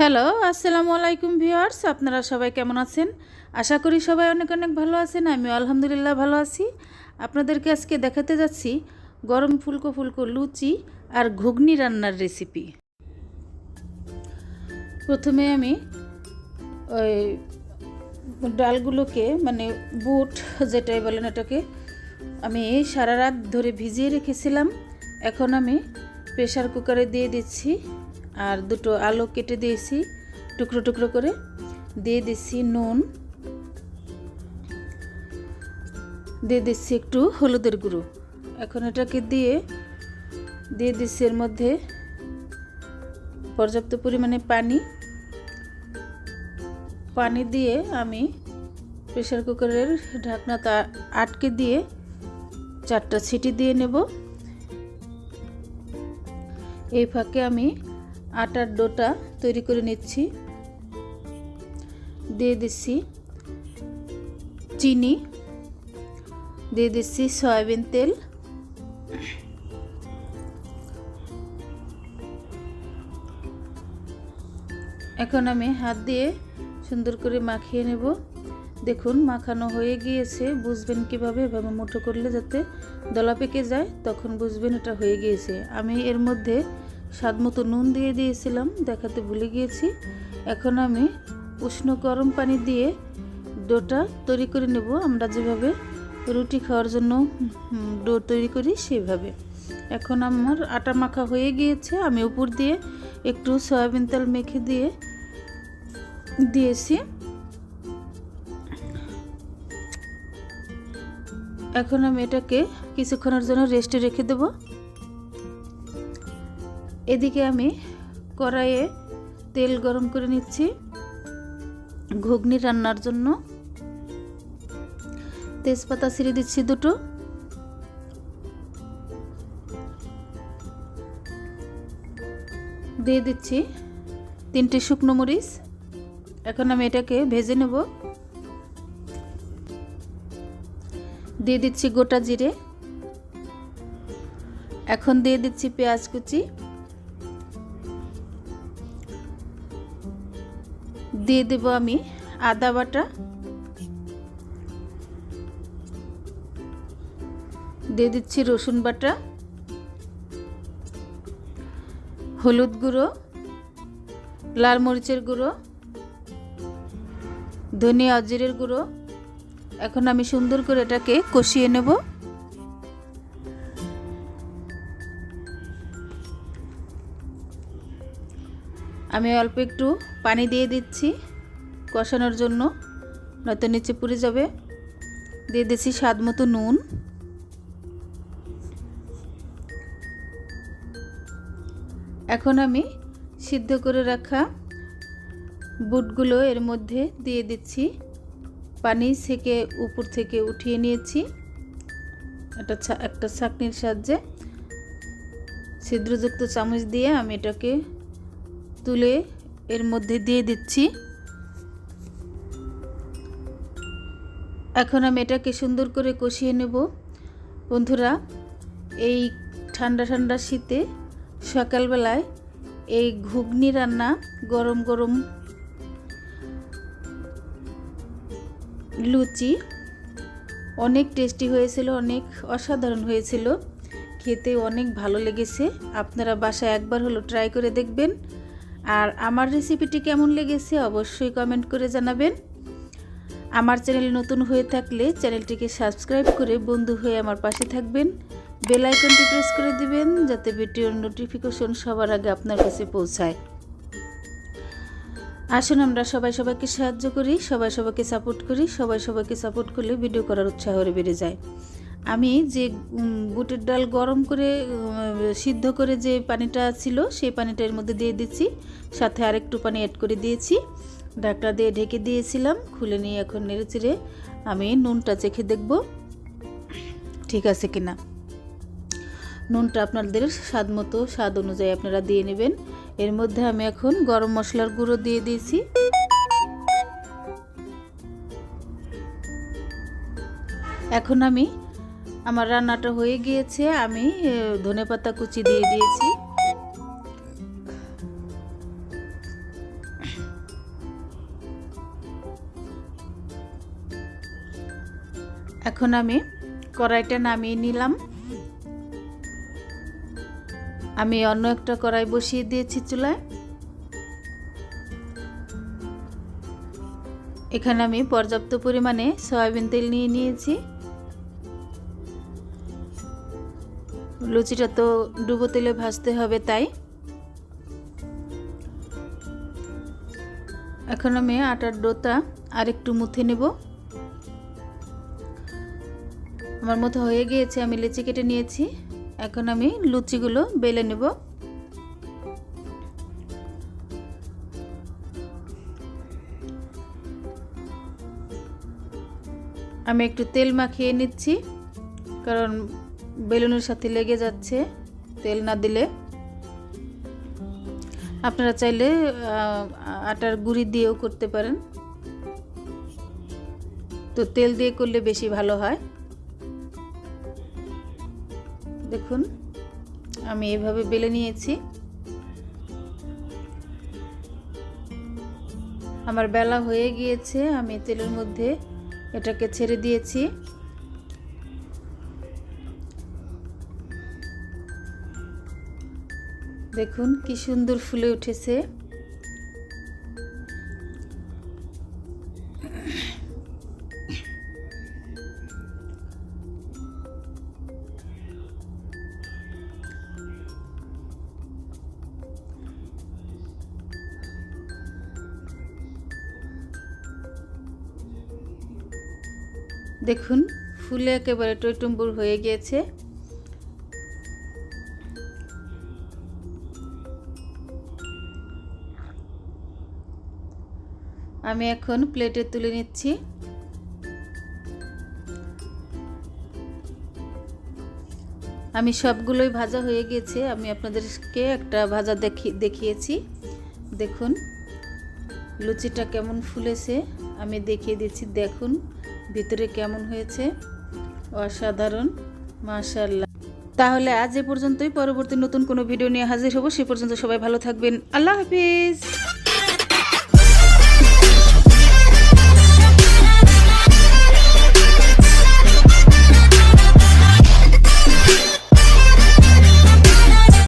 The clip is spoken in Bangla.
হ্যালো, আসসালামু আলাইকুম ভিউয়ার্স, আপনারা সবাই কেমন আছেন? আশা করি সবাই অনেক অনেক ভালো আছেন, আমিও আলহামদুলিল্লাহ ভালো আছি। আপনাদেরকে আজকে দেখাতে যাচ্ছি গরম ফুলকো ফুলকো লুচি আর ঘুগনি রান্নার রেসিপি প্রথমে আমি ওই ডালগুলোকে মানে বুট যেটাই বলেন এটাকে আমি সারা রাত ধরে ভিজিয়ে রেখেছিলাম। এখন আমি প্রেশার কুকারে দিয়ে দিচ্ছি। আর দুটো আলু কেটে দিয়েছি, টুকরো টুকরো করে। দিয়ে দিচ্ছি নুন। দিয়ে দিচ্ছি একটু হলুদের গুঁড়ো। এখন এটাকে দিয়ে দিয়ে দিচ্ছি এর মধ্যে পর্যাপ্ত পরিমাণে পানি। পানি দিয়ে আমি প্রেশার কুকারের ঢাকনাটা আটকে দিয়ে চারটা ছিটি দিয়ে নেব। এই ফাঁকে আমি আটার ডোটা তৈরি করে নিচ্ছি। দিয়ে দিচ্ছি চিনি। দিয়ে দিচ্ছি সয়াবিন তেল। এখন আমি হাত দিয়ে সুন্দর করে মাখিয়ে নেব। দেখুন, মাখানো হয়ে গিয়েছে। বুঝবেন কীভাবে? এভাবে মুঠো করলে যাতে দলা পেকে যায়, তখন বুঝবেন এটা হয়ে গিয়েছে। আমি এর মধ্যে স্বাদ মতো নুন দিয়ে দিয়েছিলাম, দেখাতে ভুলে গিয়েছি। এখন আমি উষ্ণ গরম পানি দিয়ে ডোটা তৈরি করে নেব। আমরা যেভাবে রুটি খাওয়ার জন্য ডো তৈরি করি সেভাবে। এখন আমার আটা মাখা হয়ে গিয়েছে। আমি উপর দিয়ে একটু সয়াবিন তেল মেখে দিয়ে দিয়েছি। এখন আমি এটাকে কিছুক্ষণের জন্য রেস্টে রেখে দেব। এদিকে আমি কড়াইয়ে তেল গরম করে নিচ্ছি, ঘুগনি রান্নার জন্য। তেজপাতা ছিঁড়ে দিচ্ছি দুটো। দিয়ে দিচ্ছি তিনটে শুকনো মরিচ। এখন আমি এটাকে ভেজে নেব। দিয়ে দিচ্ছি গোটা জিরে। এখন দিয়ে দিচ্ছি পেঁয়াজ কুচি। দিয়ে দেব আমি আদা বাটা। দিয়ে দিচ্ছি রসুন বাটা, হলুদ গুঁড়ো, লাল মরিচের গুঁড়ো, ধনিয়া জিরের গুঁড়ো। এখন আমি সুন্দর করে এটাকে কষিয়ে নেব। আমি অল্প একটু পানি দিয়ে দিচ্ছি কষানোর জন্য, নয়তো নিচে পুড়ে যাবে। দিয়ে দিচ্ছি স্বাদ মতো নুন। এখন আমি সিদ্ধ করে রাখা বুটগুলো এর মধ্যে দিয়ে দিচ্ছি। পানি থেকে উপর থেকে উঠিয়ে নিয়েছি। একটা একটা ছাকনির সাহায্যে। ছিদ্রযুক্ত চামচ দিয়ে আমি এটাকে তুলে এর মধ্যে দিয়ে দিচ্ছি। এখন আমি এটাকে সুন্দর করে কষিয়ে নেব। বন্ধুরা, এই ঠান্ডা ঠান্ডা শীতে সকালবেলায় এই ঘুগনি রান্না গরম গরম লুচি অনেক টেস্টি হয়েছিল, অনেক অসাধারণ হয়েছিল। খেতে অনেক ভালো লেগেছে। আপনারা বাসায় একবার হলো ট্রাই করে দেখবেন। আর আমার রেসিপিটি কেমন লেগেছে অবশ্যই কমেন্ট করে জানাবেন। আমার চ্যানেল নতুন হয়ে থাকলে চ্যানেলটিকে সাবস্ক্রাইব করে বন্ধু হয়ে আমার পাশে থাকবেন। বেল আইকনটি প্রেস করে দিবেন যাতে ভিডিওর নোটিফিকেশন সবার আগে আপনার কাছে পৌঁছায়। আসুন আমরা সবাই সবাইকে সাহায্য করি, সবাই সবাইকে সাপোর্ট করি, সবাই সবাইকে সাপোর্ট করলে ভিডিও করার উৎসাহ বেড়ে যায়। আমি যে বুটের ডাল গরম করে সিদ্ধ করে যে পানিটা ছিল, সেই পানিটা এর মধ্যে দিয়ে দিচ্ছি। সাথে আরেকটু পানি অ্যাড করে দিয়েছি। ঢাকটা দিয়ে ঢেকে দিয়েছিলাম। খুলে নিয়ে এখন নেড়ে চেড়ে আমি নুনটা চেখে দেখব ঠিক আছে কিনা। নুনটা আপনাদের স্বাদ মতো, স্বাদ অনুযায়ী আপনারা দিয়ে নেবেন। এর মধ্যে আমি এখন গরম মশলার গুঁড়ো দিয়ে দিয়েছি। এখন আমি আমার রান্নাটা হয়ে গিয়েছে, আমি ধনে পাতা কুচি দিয়ে দিয়েছি। এখন আমি কড়াইটা নামিয়ে নিলাম। আমি অন্য একটা কড়াই বসিয়ে দিয়েছি চুলায়। এখানে আমি পর্যাপ্ত পরিমাণে সয়াবিন তেল নিয়ে নিয়েছি। লুচিটা তো ডুবো তেলে ভাজতে হবে তাই। এখন আমি আটার ডোটা আর একটু মুথে নেব। আমার মতো হয়ে গিয়েছে, আমি লিচি কেটে নিয়েছি। এখন আমি লুচিগুলো বেলে নেব। আমি একটু তেল মাখিয়ে নিচ্ছি, কারণ বেলুনের সাথে লেগে যাচ্ছে, তেল না দিলে। আপনারা চাইলে আটার গুঁড়ি দিয়েও করতে পারেন। তো তেল দিয়ে করলে বেশি ভালো হয়। দেখুন, আমি এভাবে বেলে নিয়েছি। আমার বেলা হয়ে গিয়েছে, আমি তেলের মধ্যে এটাকে ছেড়ে দিয়েছি। দেখুন কি সুন্দর ফুলে উঠেছে। দেখুন ফুলে একেবারে টইটুম্বুর হয়ে গিয়েছে। আমি এখন প্লেটে তুলে নিচ্ছি। আমি সবগুলোই ভাজা হয়ে গেছে, আমি আপনাদেরকে একটা ভাজা দেখি দেখিয়েছি। দেখুন, লুচিটা কেমন ফুলেছে, আমি দেখিয়ে দিচ্ছি, দেখুন, ভিতরে কেমন হয়েছে। অসাধারণ মাশাল্লাহ তাহলে আজ এ পর্যন্তই, পরবর্তী নতুন কোনো ভিডিও নিয়ে হাজির হব, সে পর্যন্ত সবাই ভালো থাকবেন। আল্লাহ হাফিজ!